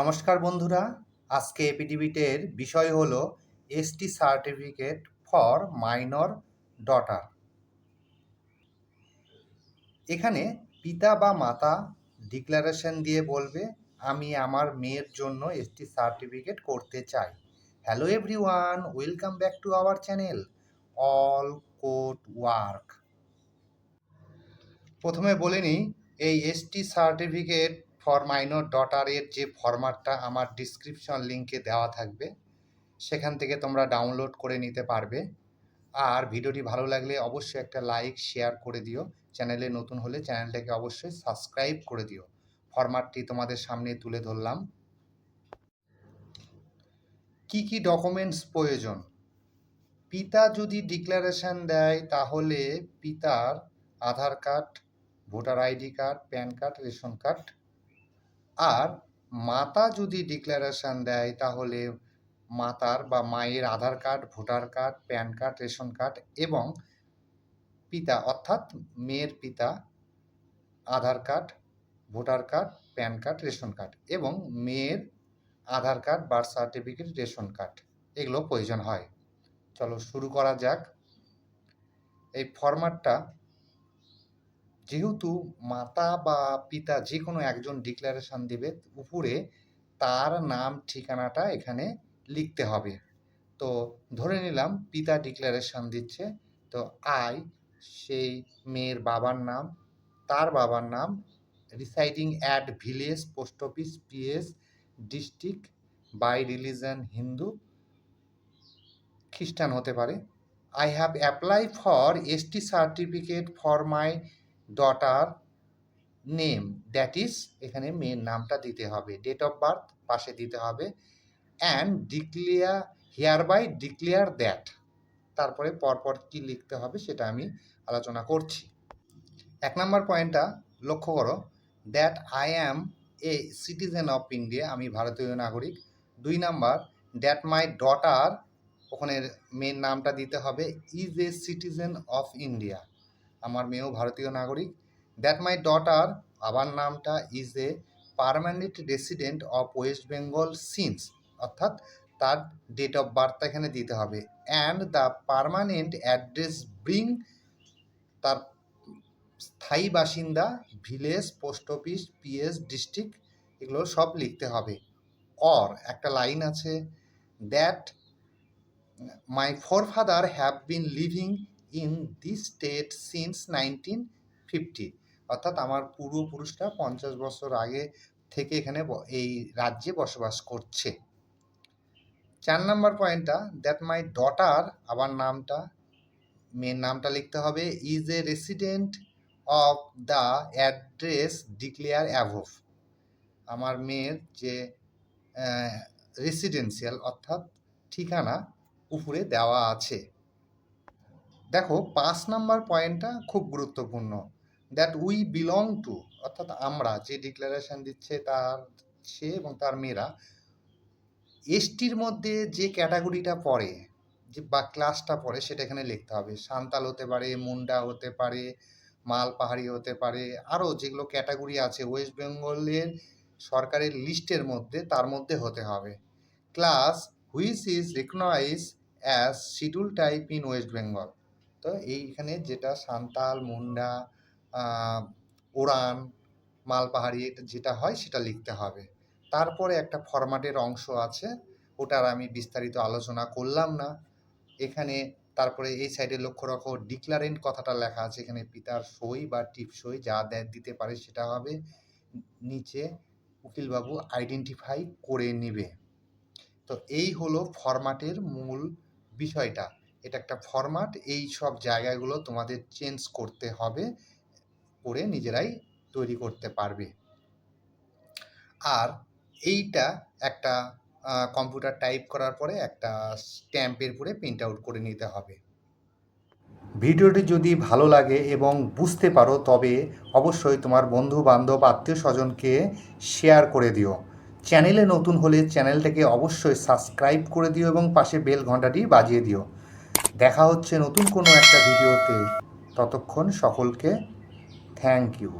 নমস্কার বন্ধুরা, আজকে এপিডিবিটের বিষয় হলো ST certificate for minor daughter এখানে পিতা বা মাতা ডিক্লারেশন দিয়ে বলবে, আমি আমার মেয়ের জন্য এসটি সার্টিফিকেট করতে চাই। Hello everyone welcome back to our channel all code work প্রথমে বলে নিই, এই এসটি সার্টিফিকেট ফর মাইনর ডটারের যে ফরম্যাটটা আমার ডিসক্রিপশন লিঙ্কে দেওয়া থাকবে, সেখান থেকে তোমরা ডাউনলোড করে নিতে পারবে। আর ভিডিওটি ভালো লাগলে অবশ্যই একটা লাইক শেয়ার করে দিও। চ্যানেলে নতুন হলে চ্যানেলটাকে অবশ্যই সাবস্ক্রাইব করে দিও। ফরম্যাটটি তোমাদের সামনে তুলে ধরলাম। কি কি ডকুমেন্টস প্রয়োজন? পিতা যদি ডিক্লারেশন দেয়, তাহলে পিতার Aadhaar card voter ID card PAN card ration card আর মাতা যদি ডিক্লারেশন দেয়, তাহলে মাতার বা মায়ের Aadhaar card voter card PAN card ration card এবং পিতা, অর্থাৎ মেয়ের পিতা Aadhaar card voter card PAN card ration card এবং মেয়ের Aadhaar card birth certificate ration card এগুলো প্রয়োজন হয়। চলো শুরু করা যাক। এই ফরম্যাটটা যেহেতু মাতা বা পিতা যে কোনো একজন ডিক্লারেশন দেবে, উপরে তার নাম, ঠিকানাটা এখানে লিখতে হবে। তো ধরে নিলাম পিতা ডিক্লারেশন দিচ্ছে, তো আই, সেই মেয়ের বাবার নাম, তার বাবার নাম residing at village post office PS district by religion Hindu খ্রিস্টান হতে পারে। I have apply for ST certificate for my daughter name that is এখানে মেয়ের নামটা দিতে হবে। ডেট অফ বার্থ পাশে দিতে হবে। And declare hereby declare that তারপরে পরপর কি লিখতে হবে, সেটা আমি আলোচনা করছি। এক নম্বর পয়েন্টটা লক্ষ্য করো that I am a citizen of India আমি ভারতীয় নাগরিক। দুই নাম্বার দ্যাট মাই ডটার ওখানে মেয়ের নামটা দিতে হবে is a citizen of India আমার মেয়েও ভারতীয় নাগরিক। দ্যাট মাই ডটার আবার নামটা is a permanent resident of West Bengal since অর্থাৎ তার ডেট অফ বার্থটা এখানে দিতে হবে। And the permanent address bring তার স্থায়ী বাসিন্দা village post office PS district এগুলো সব লিখতে হবে। অর একটা লাইন আছে that my forefather have been living in this state since nineteen fifty অর্থাৎ আমার পূর্বপুরুষরা পঞ্চাশ বছর আগে থেকে এখানে এই রাজ্যে বসবাস করছে। চার নম্বর পয়েন্টটা দ্যাট মাই ডটার আবার নামটা মেয়ের নামটা লিখতে হবে is a resident of the address declare above আমার মেয়ের যে রেসিডেন্সিয়াল অর্থাৎ ঠিকানা, উপরে দেওয়া আছে। দেখো, পাঁচ নাম্বার পয়েন্টটা খুব গুরুত্বপূর্ণ। দ্যাট উই বিলং টু অর্থাৎ আমরা যে ডিক্লারেশন দিচ্ছে তার সে এবং তার মেয়েরা, এসটির মধ্যে যে ক্যাটাগরিটা পড়ে, যে বা ক্লাসটা পড়ে, সেটা এখানে লিখতে হবে। সান্তাল হতে পারে, মুন্ডা হতে পারে মাল পাহাড়ি হতে পারে, আরও যেগুলো ক্যাটাগরি আছে ওয়েস্ট বেঙ্গলের সরকারের লিস্টের মধ্যে তার মধ্যে হতে হবে। Class which is recognise as schedule type in West Bengal তো এইখানে যেটা সান্তাল, মুন্ডা ওরান, মালপাহাড়ি যেটা হয় সেটা লিখতে হবে। তারপরে একটা ফরম্যাটের অংশ আছে, ওটার আমি বিস্তারিত আলোচনা করলাম না। এখানে তারপরে এই সাইডে লক্ষ্য রাখো, ডিক্লারেন্ট কথাটা লেখা আছে, এখানে পিতার সই বা টিপ সই যা দেয় দিতে পারে সেটা হবে। নিচে উকিলবাবু আইডেন্টিফাই করে নেবে। তো এই হলো ফরম্যাটের মূল বিষয়টা। এটা একটা ফরম্যাট এই সব জায়গাগুলো তোমাদের চেঞ্জ করতে হবে, করে নিজেরাই তৈরি করতে পারবে। আর এইটা একটা কম্পিউটার টাইপ করার পরে একটা স্ট্যাম্পের পরে প্রিন্ট আউট করে নিতে হবে। ভিডিওটি যদি ভালো লাগে এবং বুঝতে পারো, তবে অবশ্যই তোমার বন্ধু বান্ধব আত্মীয় স্বজনকে শেয়ার করে দিও। চ্যানেলে নতুন হলে চ্যানেলটাকে অবশ্যই সাবস্ক্রাইব করে দিও এবং পাশে বেল ঘন্টাটি বাজিয়ে দিও। দেখা হচ্ছে নতুন কোনো একটা ভিডিওতে। ততক্ষণ সকলকে থ্যাংক ইউ